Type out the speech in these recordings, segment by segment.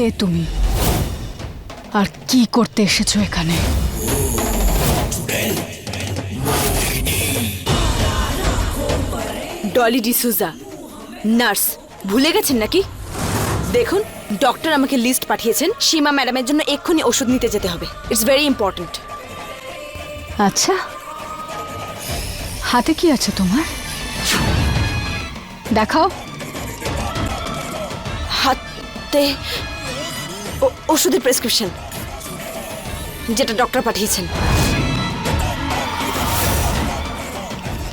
কে তুমি? আর কি করতে এসেছ এখানে? ডলি ডিসুজা নার্স ভুলে গেছেন নাকি? দেখুন ডক্টর আমাকে লিস্ট পাঠিয়েছেন সীমা ম্যাডামের জন্য এক্ষুনি ওষুধ নিতে যেতে হবে। ইটস ভেরি ইম্পর্ট্যান্ট আচ্ছা। হাতে কি আছে তোমার? দেখাও। হাতে ওষুধের প্রেসক্রিপশন যেটা ডক্টর পাঠিয়েছেন।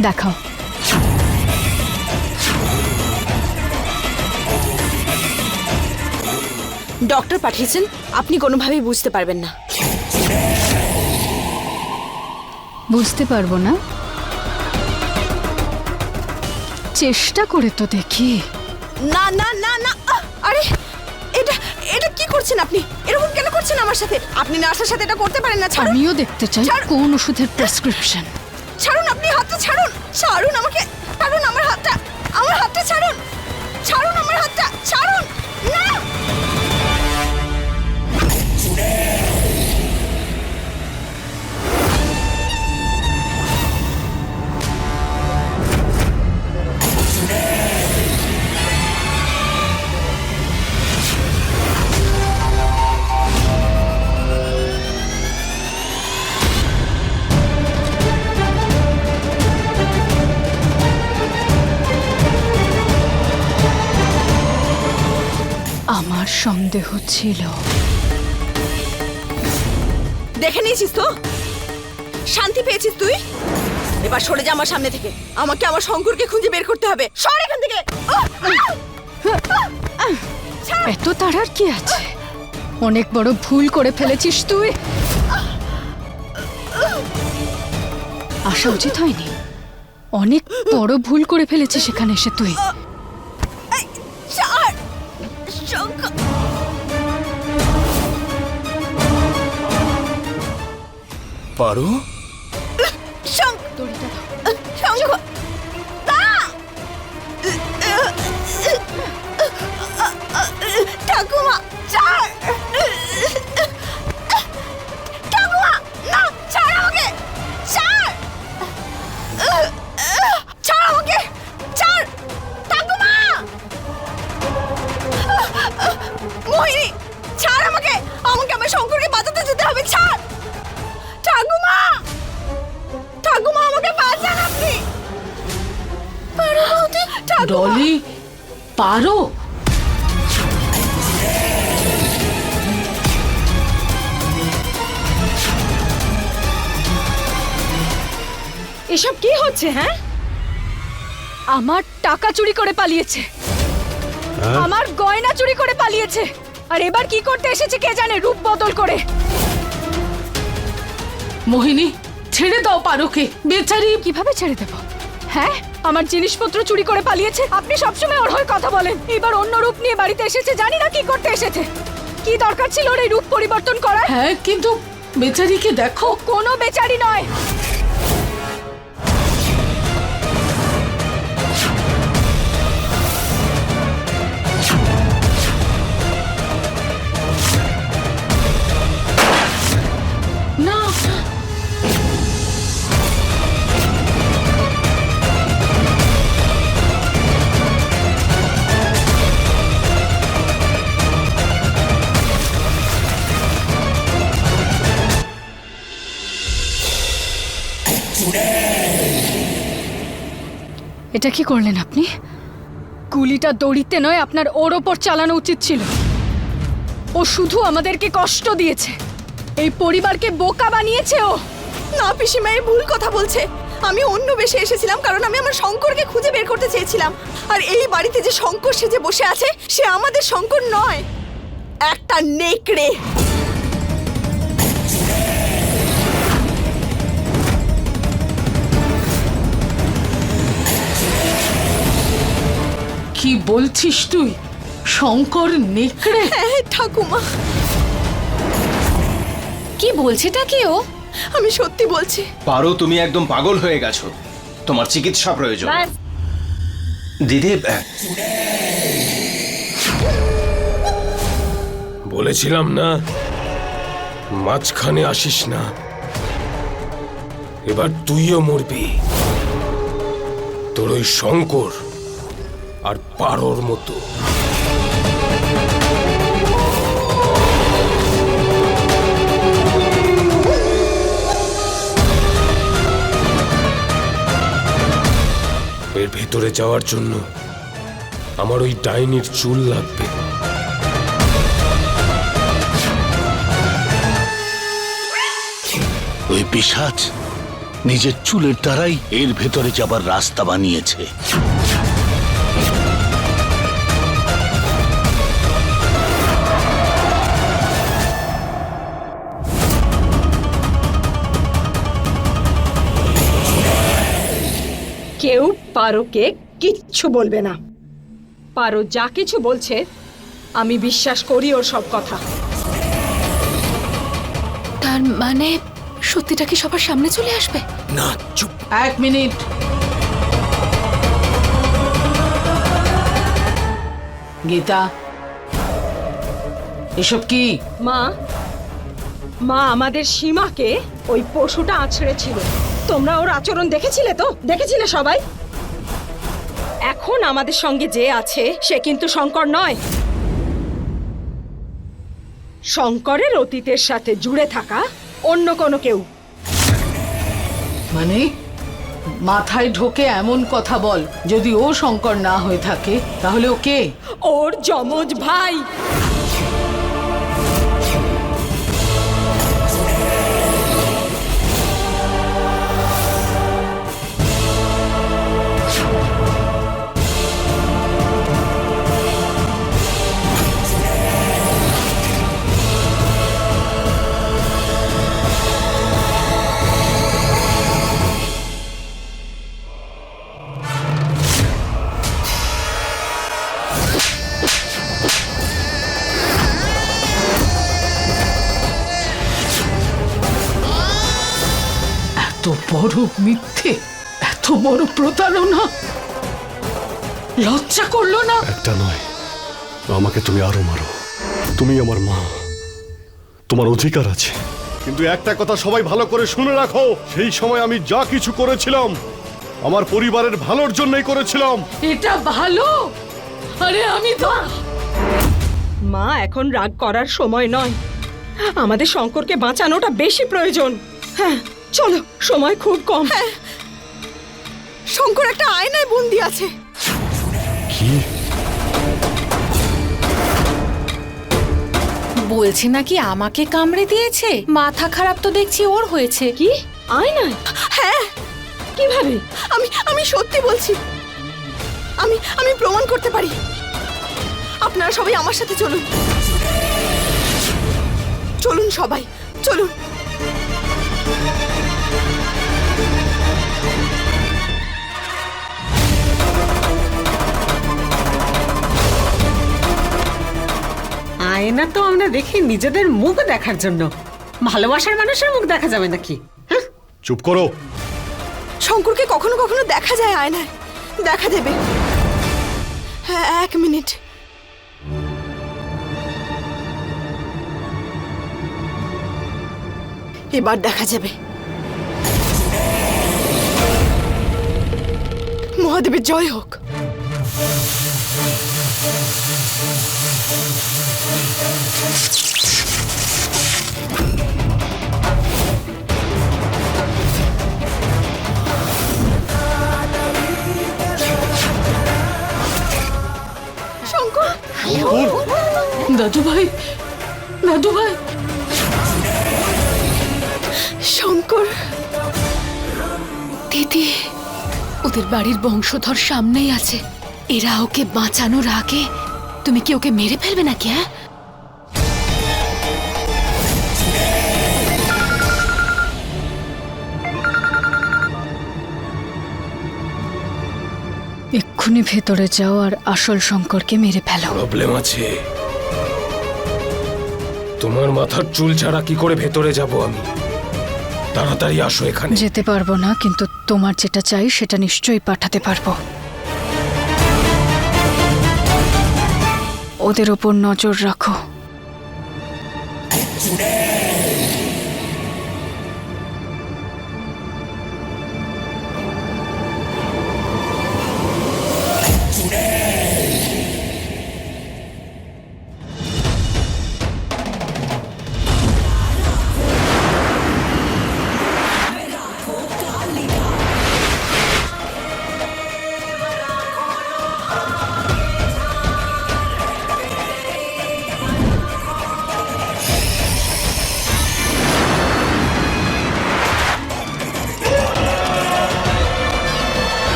দেখাও। ডক্টর পাঠিয়েছেন আপনি কোনোভাবেই বুঝতে পারবেন না। বুঝতে পারব না? চেষ্টা করে তো দেখি। না না না করছেন আপনি? এরকম কেন করছেন আমার সাথে? আপনি নার্সের সাথে এটা করতে পারেন না ছাড়ুন। আমিও দেখতে চাই। কোন ওষুধের প্রেসক্রিপশন ছাড়ুন আপনি হাতটা ছাড়ুন। ছাড়ুন আমাকে ছাড়ুন আমার হাতটা। আমার হাতটা ছাড়ুন। ছিল। দেখে নিয়েছিস তো? শান্তি পেয়েছিস তুই? এবার সরে যা আমার সামনে থেকে। আমাকে আমার শঙ্করকে খুঁজে বের করতে হবে। সর এখান থেকে! এত তাড়ার কি আছে? অনেক বড় ভুল করে ফেলেছিস তুই। আসা উচিত হয়নি। অনেক বড় ভুল করে ফেলেছিস সেখানে এসে তুই। শঙ্কর পারো আমার টাকা চুরি করে পালিয়েছে। আমার গয়না চুরি করে পালিয়েছে। আর এবার কি করতে এসেছে কে জানে রূপ বদল করে। মোহিনী ছেড়ে দাও পারোকে। বেচারি কীভাবে ছেড়ে দেব? হ্যাঁ আমার জিনিসপত্র চুরি করে পালিয়েছে। আপনি সবসময় ওর হয়ে কথা বলেন। এবার অন্য রূপ নিয়ে বাড়িতে এসেছে জানি না কি করতে এসেছে। কি দরকার ছিল ওর এই রূপ পরিবর্তন করার? হ্যাঁ কিন্তু বেচারিকে দেখো। কোনো বেচারি নয়। এটা কি করলেন আপনি? গুলিটা দড়িতে নয়, আপনার ওর ওপর চালানো উচিত ছিল। ও শুধু আমাদেরকে কষ্ট দিয়েছে। এই পরিবারকে বোকা বানিয়েছে ও। না, পিসিমা, এই ভুল কথা বলছে। আমি অন্য বেশে এসেছিলাম কারণ আমি আমার শঙ্করকে খুঁজে বের করতে চেয়েছিলাম। আর এই বাড়িতে যে শঙ্কর সেজে বসে আছে, সে আমাদের শঙ্কর নয়। একটা নেকড়ে। কি বলছিস তুই? শঙ্কর নেকড়ে? হ্যাঁ ঠাকুমা। কি বলছেটা কি ও? আমি সত্যি বলছি। পারো তুমি একদম পাগল হয়ে গেছো। তোমার চিকিৎসা প্রয়োজন। দিদি বলেছিলাম না মাঝখানে আসিস না। এবার তুইও মরবি। তোর ওই শঙ্কর আর পারোর মতো। এর ভেতরে যাওয়ার জন্য আমার ওই ডাইনির চুল লাগবে। ওই পিসাচ নিজের চুলের দ্বারাই এর ভেতরে যাবার রাস্তা বানিয়েছে। কেউ পারোকে কিচ্ছু বলবে না। পারো যা কিছু বলছে আমি বিশ্বাস করি ওর সব কথা। তার মানে সত্যিটা কি সবার সামনে চলে আসবে? না চুপ। এক মিনিট। গীতা এসব কি? মা মা আমাদের সীমাকে ওই পশুটা আছড়েছিল। তোমরা ওর আচরণ দেখেছিলে তো? দেখেছিলে সবাই? এখন আমাদের সঙ্গে যে আছে সে কিন্তু শঙ্কর নয়। শঙ্করের অতীতের সাথে জুড়ে থাকা অন্য কোনো কেউ। মানে? মাথায় ঢোকে এমন কথা বল যদি ও শঙ্কর না হয়ে থাকে তাহলে ও কে? ওর যমজ ভাই। লজ্জা করল না? একটা নয়। আমাকে তুমি আরও মারো। তুমি আমার মা। তোমার অধিকার আছে। কিন্তু একটা কথা সবাই ভালো করে শুনে রাখো। সেই সময় আমি যা কিছু করেছিলাম আমার পরিবারের ভালোর জন্যই করেছিলাম। এটা ভালো? আরে আমি তো মা এখন রাগ করার সময় নয়। আমাদের শঙ্করকে বাঁচানোটা বেশি প্রয়োজন। হ্যাঁ চলো সময় খুব কম। হ্যাঁ। শঙ্কর একটা আয়নায় বন্দি আছে। বলছে নাকি আমাকে কামড়ে দিয়েছে? মাথা খারাপ তো দেখছি ওর হয়েছে। কি? আয়নায়? হ্যাঁ। কীভাবে? আমি আমি সত্যি বলছি। আমি আমি প্রমাণ করতে পারি। আপনারা সবাই আমার সাথে চলুন। চলুন সবাই চলুন। আয়না তো আমরা দেখি নিজেদের মুখ দেখার জন্য। ভালোবাসার মানুষের মুখ দেখা যাবে নাকি? হ্যাঁ? চুপ করো। শঙ্করকে কখনো কখনো দেখা যায় আয়নায়। দেখা দেবে। হ্যাঁ এক মিনিট। এবার দেখা যাবে। মহাদেবের জয় হোক। দাদু ভাই দাদু ভাই শঙ্কর! দিদি ওদের বাড়ির বংশধর সামনেই আছে। এরা ওকে বাঁচানোর আগে তুমি কি ওকে মেরে ফেলবে নাকি হ্যাঁ? এক্ষুনি ভেতরে যাও আর আসল শঙ্করকে মেরে ফেলো। প্রবলেম আছে। তোমার মাথার চুল ছাড়া কি করে ভেতরে যাব আমি? তাড়াতাড়ি আসো এখানে। যেতে পারব না কিন্তু তোমার যেটা চাই সেটা নিশ্চয়ই পাঠাতে পারব। ওদের ওপর নজর রাখো।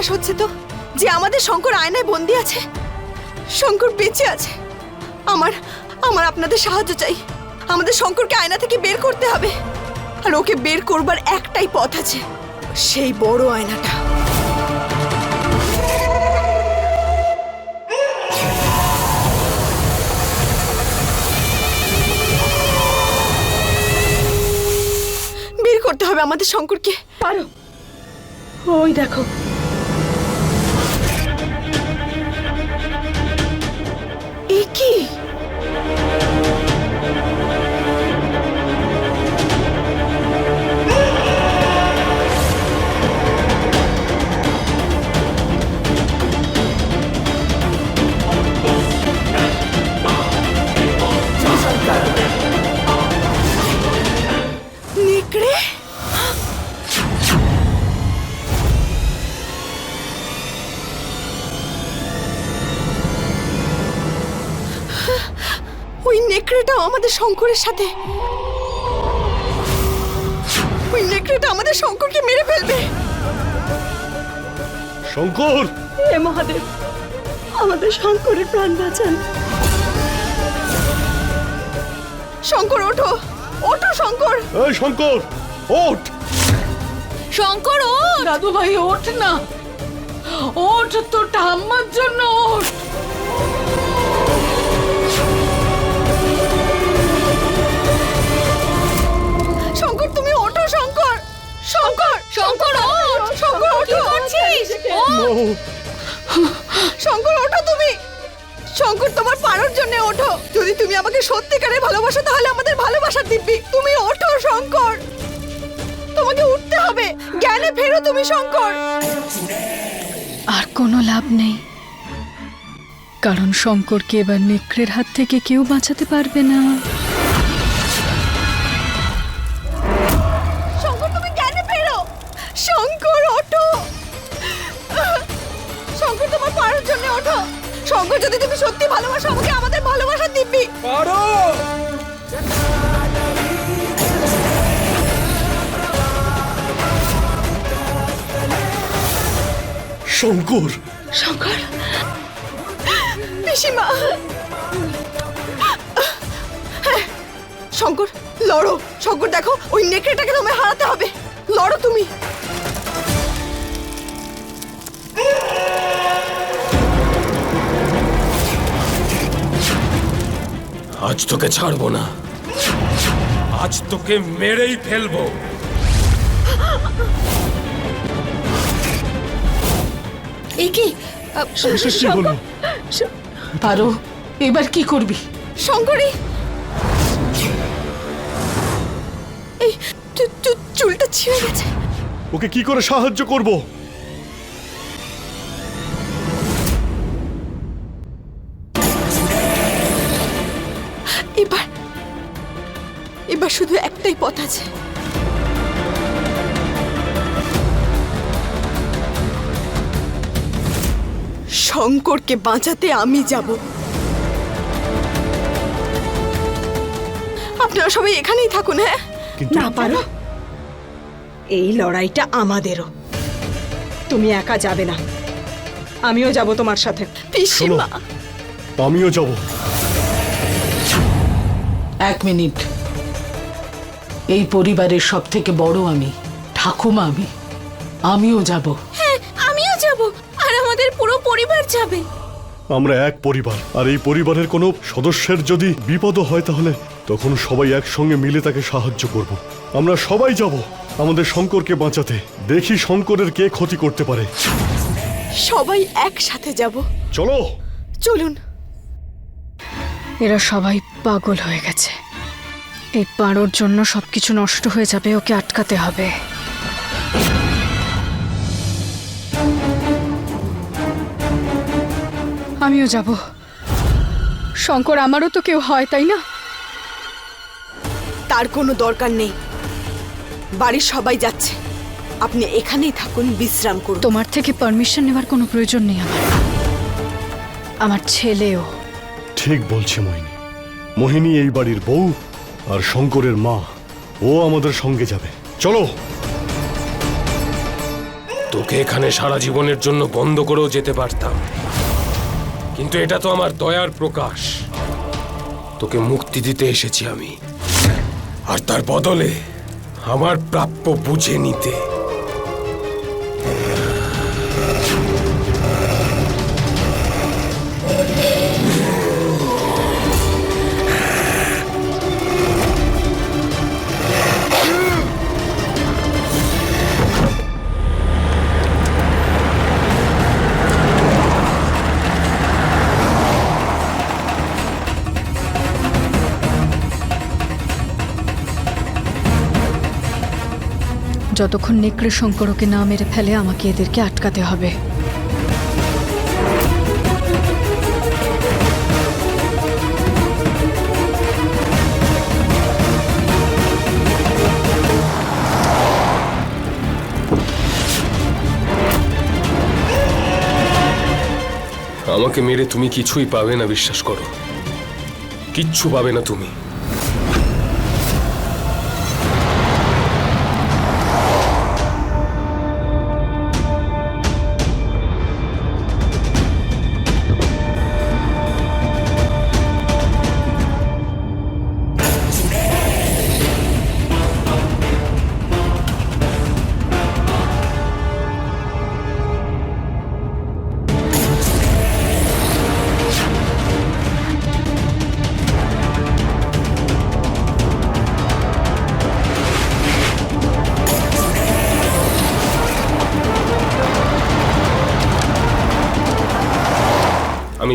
বিশ্বাস হচ্ছে তো যে আমাদের শঙ্কর আয়নায় বন্দি আছে? শঙ্কর বেঁচে আছে। আমার আমার আপনাদের সাহায্য চাই। আমাদের শঙ্করকে আয়না থেকে বের করতে হবে। আর ওকে বের করবার একটাই পথ আছে, সেই বড় আয়নাটা। বের করতে হবে আমাদের শঙ্করকে। পারো। ওই দেখো। এ শঙ্করের সাথে। ওই নেকড়েটা আমাদের শঙ্করকে মেরে ফেলবে। শঙ্কর! হে মহাদেব আমাদের শঙ্করের প্রাণ বাঁচান। শঙ্কর ওঠো। ওঠো শঙ্কর। এই শঙ্কর ওঠ। শঙ্কর ও দাদু ভাই ওঠ না। ওঠ তোর ঠাম্মার জন্য ওঠ। শঙ্কর শঙ্কর ওঠ শঙ্কর ওঠো। করছিস শঙ্কর ওঠো তুমি। শঙ্কর তোমার পারোর জন্য ওঠো। যদি তুমি আমাকে সত্যিকারের ভালোবাসো তাহলে আমাদের ভালোবাসার দিব্যি। তুমি ওঠো শঙ্কর। তোমাকে উঠতে হবে। জ্ঞানে ফেরো তুমি শঙ্কর। আর কোনো লাভ নেই। কারণ শঙ্করকে এবার নেকড়ের হাত থেকে কেউ বাঁচাতে পারবে না। তুমি সত্যি ভালোবাসো আমাকে আমাদের ভালোবাসার দিব্যি শঙ্কর। শঙ্কর। পিসিমা। হ্যাঁ, শঙ্কর লড়ো। শঙ্কর দেখো ওই নেকড়েটাকে তোমায় হারাতে হবে। লড়ো তুমি। আজ তোকে ছাড়বো না। আজ তোকে মেরেই ফেলব। এ কি? কি হলো আরও এবার কি করবি? শঙ্করী! এই চুলটা ছিঁড়ে গেছে। ওকে কি করে সাহায্য করব? শঙ্করকে বাঁচাতে আমি যাব। আপনারা সবাই এখানেই থাকুন হ্যাঁ? না পারো। এই লড়াইটা আমাদেরও। তুমি একা যাবে না। আমিও যাব তোমার সাথে। পিসিমা। আমিও যাব। এক মিনিট। এই পরিবারের সব থেকে বড় আমি ঠাকুমা আমি। আমিও যাব। আমাদের পুরো পরিবার যাবে। আমরা এক পরিবার আর এই পরিবারের কোনো সদস্যের যদি বিপদ হয় তাহলে তখন সবাই একসঙ্গে মিলে তাকে সাহায্য করব। আমরা সবাই যাব আমাদের শঙ্করকে বাঁচাতে। দেখি শঙ্করের কে ক্ষতি করতে পারে। সবাই একসাথে যাব। চলো। চলুন। এরা সবাই পাগল হয়ে গেছে। এই পাড়োর জন্য সবকিছু নষ্ট হয়ে যাবে ওকে আটকাতে হবে। আমিও যাব। শঙ্কর আমারও তো কেউ হয় তাই না? তার কোনো দরকার নেই। বাড়ির সবাই যাচ্ছে। আপনি এখানেই থাকুন বিশ্রাম করুন। তোমার থেকে পারমিশন নেওয়ার কোনো প্রয়োজন নেই আমার। আমার ছেলেও। ঠিক বলছে মোহিনী। মোহিনী এই বাড়ির বউ আর শঙ্করের মা। ও আমাদের সঙ্গে যাবে। চলো। তোকে এখানে সারা জীবনের জন্য বন্ধ করেও যেতে পারতাম। কিন্তু এটা তো আমার দয়ার প্রকাশ। তোকে মুক্তি দিতে এসেছি আমি। আর তার বদলে আমার প্রাপ্য বুঝে নিতে। যতক্ষণ নেকড়ে শঙ্কর ওকে না মেরে ফেলে, আমাকে এদেরকে আটকাতে হবে। আমাকে মেরে তুমি কিছুই পাবে না, বিশ্বাস করো। কিচ্ছু পাবে না তুমি।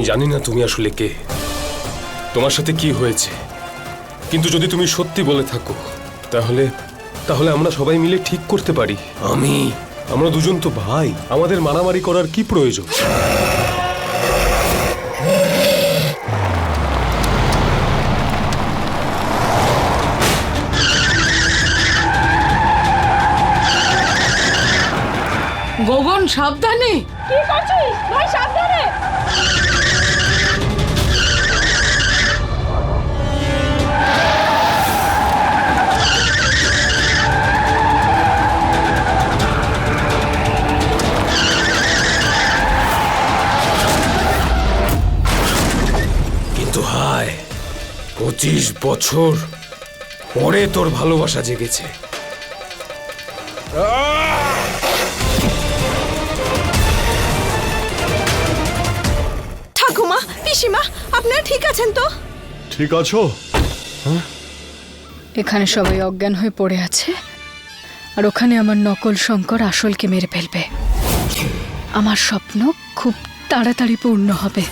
জানি না তুমি আসলে কে। তোমার সাথে কি হয়েছে? কিন্তু যদি তুমি সত্যি বলে থাকো তাহলে তাহলে আমরা সবাই মিলে ঠিক করতে পারি। আমি? আমরা দুজন তো ভাই আমাদের মারামারি করার কি প্রয়োজন? গগন সাবধানে! কিন্তু পঁচিশ বছর পরে তোর ভালোবাসা জেগেছে। ঠাকুমা পিসিমা আপনারা ঠিক আছেন তো? ঠিক আছো? এখানে সবাই অজ্ঞান হয়ে পড়ে আছে আর ওখানে আমার নকল শঙ্কর আসলকে মেরে ফেলবে। আমার স্বপ্ন খুব তাড়াতাড়ি পূর্ণ হবে।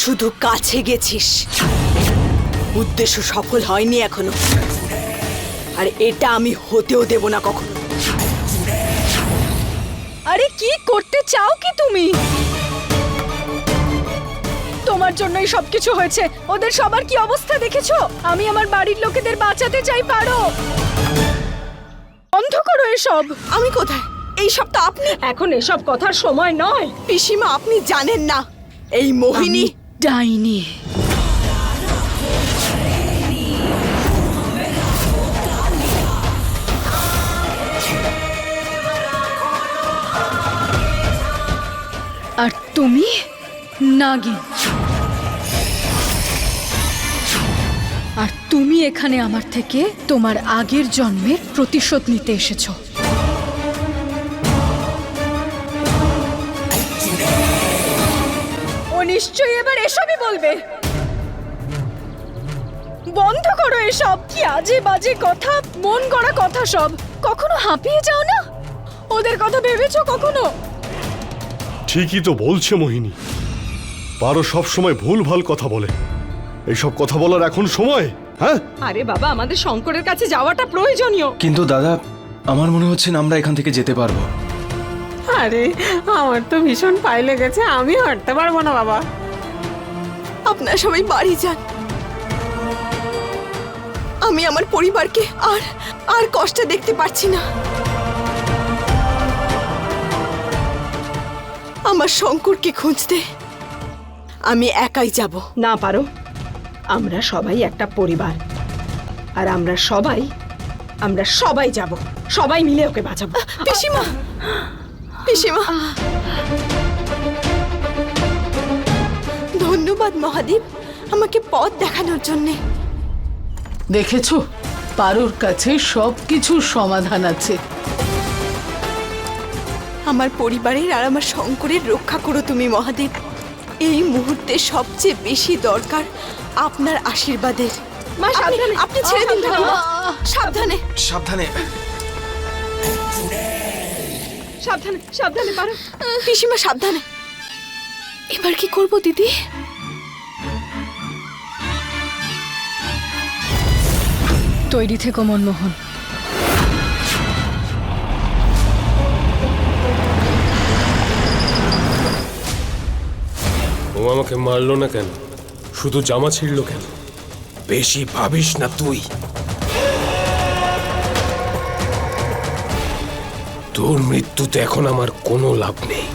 শুধু কাছে গেছিস। উদ্দেশ্য সফল হয়নি এখনও। আর এটা আমি হতেও দেব না কখনো। আরে কি করতে চাও কি তুমি? তোমার জন্যই সবকিছু হয়েছে। ওদের সবার কি অবস্থা দেখেছ? আমি আমার বাড়ির লোকেদের বাঁচাতে চাই পারো? বন্ধ করো এসব। আমি কোথায়? এই সব তো আপনি এখন এসব কথার সময় নয়। পিসিমা আপনি জানেন না। এই মোহিনী ডাইনি। আর তুমি, নাগিন। আর তুমি এখানে আমার থেকে তোমার আগের জন্মের প্রতিশোধ নিতে এসেছ। নিশ্চয়ই এবার এসবই বলবে। বন্ধ করো এসব। কি আজে বাজে কথা মন গড়া কথা সব। কখনো হাঁপিয়ে যাও না? ওদের কথা ভেবেছো কখনো? ঠিকই তো বলছে মোহিনী। পারো সব সময় ভুল ভালো কথা বলে। এইসব কথা বলার এখন সময় হ্যাঁ? আরে বাবা আমাদের শঙ্করের কাছে যাওয়াটা প্রয়োজনীয়। কিন্তু দাদা আমার মনে হচ্ছে না আমরা এখান থেকে যেতে পারব। আরে আমার তো ভীষণ পায়ে লেগেছে আমি হাঁটতে পারব না বাবা। আপনার সবাই বাড়ি যান। আমি আমার পরিবারকে আর আর কষ্টে দেখতে পারছি না। আমার শঙ্করকে খুঁজতে আমি একাই যাব। না পারো আমরা সবাই একটা পরিবার। আর আমরা সবাই আমরা সবাই যাব সবাই মিলে ওকে বাঁচাবো। পিসিমা! পিসিমা। ধন্যবাদ মহাদেব আমাকে পথ দেখানোর জন্যে। দেখেছ? পারোর কাছে সব কিছুর সমাধান আছে। আমার পরিবারের আর আমার শঙ্করের রক্ষা করো তুমি মহাদেব। এই মুহূর্তে সবচেয়ে বেশি দরকার আপনার আশীর্বাদের। সাবধানে। আপনি ছেড়ে দিন সাবধানে। সাবধানে। সাবধানে সাবধানে পারো। পিসিমা সাবধানে। এবার কি করব দিদি? তৈরি থেকো মনমোহন। ও আমাকে মারলো না কেন? শুধু জামা ছিঁড়লো কেন? বেশি ভাবিস না তুই। তোর মৃত্যুতে এখন আমার কোনো লাভ নেই।